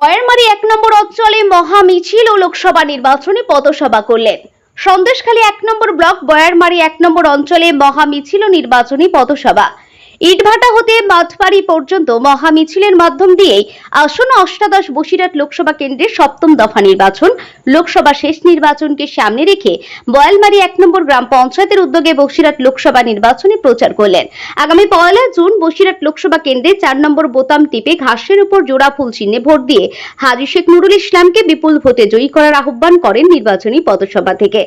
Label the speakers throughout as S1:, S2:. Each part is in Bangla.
S1: বয়ারমারি এক নম্বর অঞ্চলে মহা মিছিল ও লোকসভা নির্বাচনে পদসভা করলেন। সন্দেশখালী এক নম্বর ব্লক বয়ারমারি এক নম্বর অঞ্চলে মহা মিছিল ও নির্বাচনী পথসভা। ইটভাটা হতে মাঠবাড়ি পর্যন্ত মহা মিছিলের মাধ্যম দিয়েই আসন্ন অষ্টাদশ বসিরহাট লোকসভা কেন্দ্রের সপ্তম দফা নির্বাচন, লোকসভা শেষ নির্বাচনকে সামনে রেখে বয়ালমারি এক নম্বর গ্রাম পঞ্চায়েতের উদ্যোগে বসিরহাট লোকসভা নির্বাচনে প্রচার করলেন। আগামী পয়লা জুন বসিরহাট লোকসভা কেন্দ্রে চার নম্বর বোতাম টিপে ঘাসের উপর জোড়া ফুল চিহ্নে ভোট দিয়ে হাজি শেখ নুরুল ইসলামকে বিপুল ভোটে জয়ী করার আহ্বান করেন নির্বাচনী পদসভা থেকে।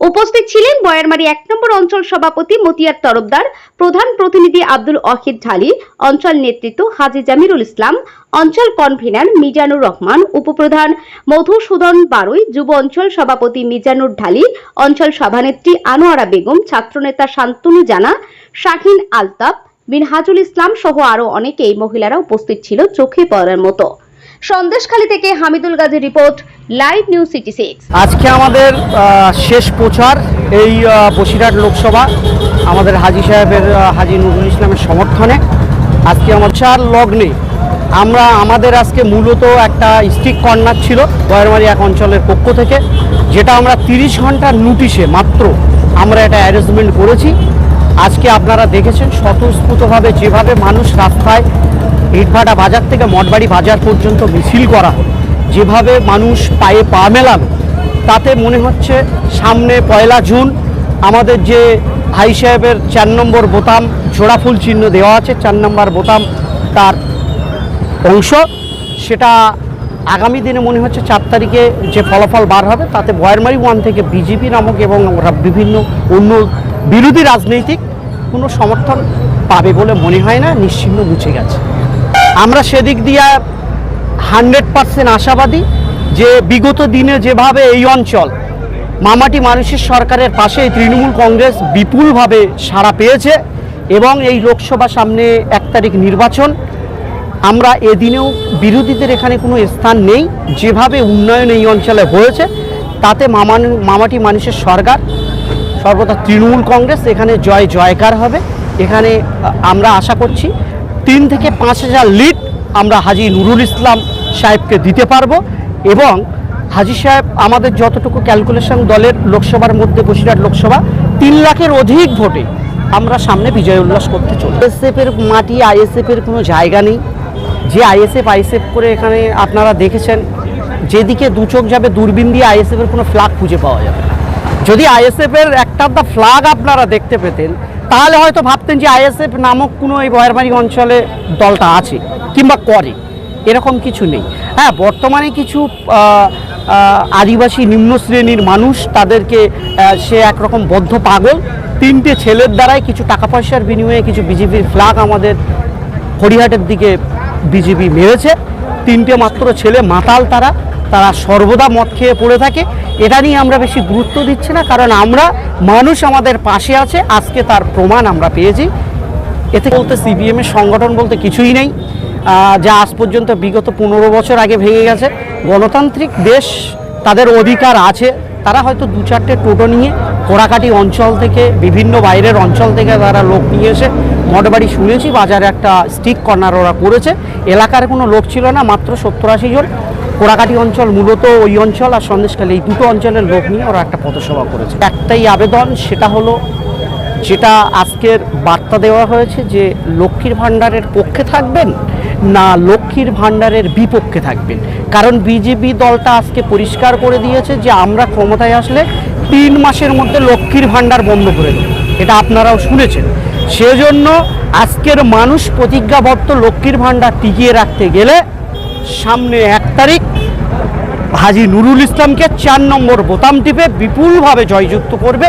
S1: উপস্থিত ছিলেন বয়ারমারি এক নম্বর অঞ্চল সভাপতি মতিয়ার তরফদার, প্রধান প্রতিনিধি আব্দুল অহিদ ঢালি, অঞ্চল নেতৃত্ব হাজি জামিরুল ইসলাম, অঞ্চল কনভেনার মিজানুর রহমান, উপপ্রধান মধুসূদন বারুই, যুব অঞ্চল সভাপতি মিজানুর ঢালি, অঞ্চল সভানেত্রী আনোয়ারা বেগম, ছাত্রনেতা শান্তনু জানা, শাহিন আলতাফ, মিনহাজুল ইসলাম সহ আরও অনেকেই মহিলারা উপস্থিত ছিল চোখে পড়ার মতো। সন্দেশখালী থেকে হামিদুল গাজীর report, live news city six.
S2: আজকে আমাদের শেষ প্রচার এই বসিরহাট লোকসভা, আমাদের হাজি সাহেবের হাজি নুরুল ইসলামের সমর্থনে। আজকে আমার চার লগ্নে। আমরা, আমাদের আজকে মূলত একটা স্টিক কর্নার ছিল বয়ারমারি এক অঞ্চলের পক্ষ থেকে, যেটা আমরা তিরিশ ঘণ্টার নোটিশে মাত্র আমরা এটা অ্যারেঞ্জমেন্ট করেছি। আজকে আপনারা দেখেছেন, স্বতঃস্ফূর্তভাবে যেভাবে মানুষ রাস্তায় ইটভাটা বাজার থেকে মঠবাড়ি বাজার পর্যন্ত মিছিল করা যেভাবে মানুষ পায়ে পা মেলানো তাতে মনে হচ্ছে সামনে পয়লা জুন, আমাদের যে ভাই সাহেবের চার নম্বর বোতাম জোড়া ফুল চিহ্ন দেওয়া আছে, চার নম্বর বোতাম তার অংশ, সেটা আগামী দিনে মনে হচ্ছে চার তারিখে যে ফলাফল বার হবে, তাতে বয়ারমারি ওয়ান থেকে বিজেপি নামক এবং বিভিন্ন অন্য বিরোধী রাজনৈতিক কোনো সমর্থন পাবে বলে মনে হয় না, নিশ্চিহ্ন মুছে গেছে। আমরা সেদিক দিয়ে হান্ড্রেড পার্সেন্ট আশাবাদী যে বিগত দিনে যেভাবে এই অঞ্চল মামাটি মানুষের সরকারের পাশে তৃণমূল কংগ্রেস বিপুলভাবে সাড়া পেয়েছে এবং এই লোকসভা সামনে এক তারিখ নির্বাচন, আমরা এদিনেও বিরোধীদের এখানে কোনো স্থান নেই। যেভাবে উন্নয়ন এই অঞ্চলে হয়েছে, তাতে মামান, মামাটি মানুষের সরকার, সর্বদা তৃণমূল কংগ্রেস, এখানে জয় জয়কার হবে। এখানে আমরা আশা করছি তিন থেকে পাঁচ হাজার লিড আমরা হাজি নুরুল ইসলাম সাহেবকে দিতে পারব এবং হাজি সাহেব আমাদের যতটুকু ক্যালকুলেশন দলের লোকসভার মধ্যে বসিরহাট লোকসভা, তিন লাখের অধিক ভোটে আমরা সামনে বিজয় উল্লাস করতে চলি আইএসএফ এর মাটি আইএসএফ এর কোনো জায়গা নেই। যে আইএসএফ আইএসএফ করে এখানে আপনারা দেখেছেন, যেদিকে দু চোখ যাবে দূরবীন দিয়ে আইএসএফ এর কোনো ফ্ল্যাগ খুঁজে পাওয়া যাবে যদি আইএসএফ এর একটা দা ফ্ল্যাগ আপনারা দেখতে পেতেন তাহলে হয়তো ভাবতেন যে আইএসএফ নামক কোনো এই বয়ারবাড়ি অঞ্চলে দলটা আছে, কিংবা করে। এরকম কিছু নেই। হ্যাঁ বর্তমানে কিছু আদিবাসী নিম্ন শ্রেণির মানুষ তাদেরকে সে একরকম বদ্ধ পাগল। তিনটে ছেলের দ্বারাই কিছু টাকা পয়সার বিনিময়ে কিছু বিজেপির ফ্ল্যাগ আমাদের হরিহাটের দিকে বিজেপি মেরেছে। তিনটে মাত্র ছেলে, মাতাল তারা। তারা সর্বদা মদ খেয়ে পড়ে থাকে। এটা নিয়ে আমরা বেশি গুরুত্ব দিচ্ছি না, কারণ আমরা মানুষ আমাদের পাশে আছে, আজকে তার প্রমাণ আমরা পেয়েছি। এতে বলতে সিপিএম এর সংগঠন বলতে কিছুই নেই। যা আজ পর্যন্ত বিগত পনেরো বছর আগে ভেঙে গেছে। গণতান্ত্রিক দেশ তাদের অধিকার আছে। তারা হয়তো দু চারটে টোটো নিয়ে কোড়াকাটি অঞ্চল থেকে, বিভিন্ন বাইরের অঞ্চল থেকে তারা লোক নিয়ে এসে মঠবাড়ি শুনেছি, বাজারে একটা স্টিক কর্নার ওরা করেছে। এলাকার কোনো লোক ছিল না, মাত্র সত্তর আশি জন। কোড়াকাটি অঞ্চল মূলত ওই অঞ্চল আর সন্দেশখালী, এই দুটো অঞ্চলের লোক নিয়ে ওরা একটা পথসভা করেছে। একটাই আবেদন, সেটা হলো যেটা আজকের বার্তা দেওয়া হয়েছে যে লক্ষ্মীর ভাণ্ডারের পক্ষে থাকবেন না লক্ষ্মীর ভাণ্ডারের বিপক্ষে থাকবেন। কারণ বিজেপি দলটা আজকে পরিষ্কার করে দিয়েছে যে আমরা ক্ষমতায় আসলে তিন মাসের মধ্যে লক্ষ্মীর ভাণ্ডার বন্ধ করে দেব। এটা আপনারাও শুনেছেন। সেজন্য আজকের মানুষ প্রতিজ্ঞাবদ্ধ লক্ষ্মীর ভাণ্ডার টিকিয়ে রাখতে গেলে সামনে এক তারিখ? হাজি নুরুল ইসলামকে চার নম্বর বোতাম টিপে বিপুলভাবে জয়যুক্ত করবে।